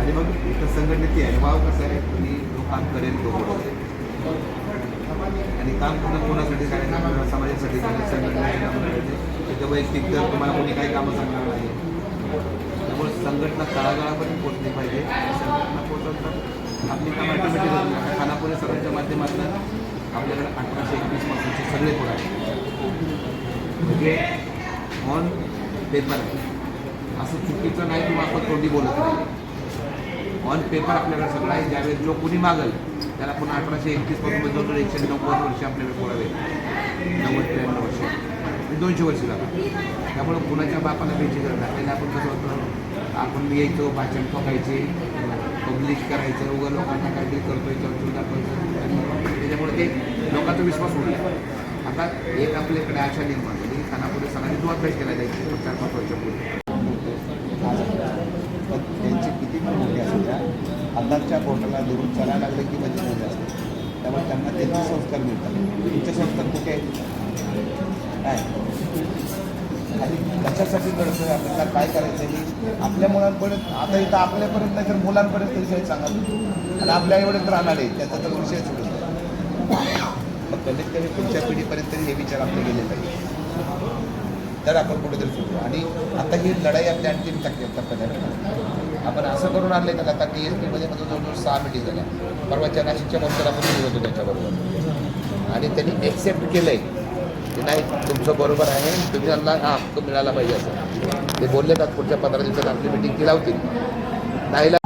आणि मग इथं आहे? काम करेल तो आणि काम कोणासाठी करायचं समाजासाठी करायचं? काम वैयक्तिक तर तुम्हाला कोणी काही कामं सांगणार नाही. त्यामुळे संघटना तळागाळापर्यंत पोहोचली पाहिजे. संघटना पोहोचवतात आपली काम ऑटोमॅटिक होती सरांच्या माध्यमातून आपल्याकडे अठराशे एकवीस पासूनचे सगळे कोड आहेत. म्हणजे ऑन पेपर असं चुकीचं नाही किंवा आपण तोंडी बोलत नाही. ऑन पेपर आपल्याकडे सगळं आहे. ज्यावेळेस जो कुणी मागल त्याला पुन्हा अठराशे एकतीसपासून हजार एकशे नव्वद वर्ष आपल्याकडे कोडावे नव्वद त्र्याण्णव वर्ष. म्हणजे दोनशे वर्ष लागतात त्यामुळं कुणाच्या बापाला भेटी करणार त्याला आपण कसं होतं आपण यायचो भाषण ठोकायचे पब्लिश करायचं उगा लोकांना काहीतरी करतोय. लोकांचा विश्वास उडला. आता एक आपल्याकडे आशा निर्माण झाली. की खानापुढे सणांनी अभ्यास केला जायचा चार पाच वर्षापूर्वी त्यांची किती पण मोठी असू द्या आधारच्या पोर्टलला दुरून चालायला लागले की म्हणजे मोठे असते. त्यामुळे त्यांना त्यांचे संस्कार मिळतात. तुमचे संस्कार कुठे काय? आणि कशासाठी घडतोय आपल्याला काय करायचं आहे आपल्या मुलांपर्यंत आता इथं आपल्यापर्यंत नाही तर मुलांपर्यंत विषय सांगा आणि आपल्या एवढेच राहणार आहे त्याचा तर विषय सुरू कमीत कमी पुढच्या पिढीपर्यंत हे विचार आपले गेले पाहिजे तर आपण कुठेतरी सुटू आणि आता ही लढाई आपल्या अंतिम टप्प्यात आपण असं करून आणले का आता टी एस पीमध्ये माझं जवळजवळ सहा मिटिंग झाल्या. परवाच्या नाशिकच्या मंत्र्याला आपण बोलत होतो त्याच्याबरोबर. आणि त्यांनी एक्सेप्ट केलं आहे की नाही तुमचं बरोबर आहे. तुम्ही त्यांना हा हक्क मिळाला पाहिजे असं. ते बोलले का पुढच्या पंधरा दिवसात आपली मिटिंग केला होती नाहीला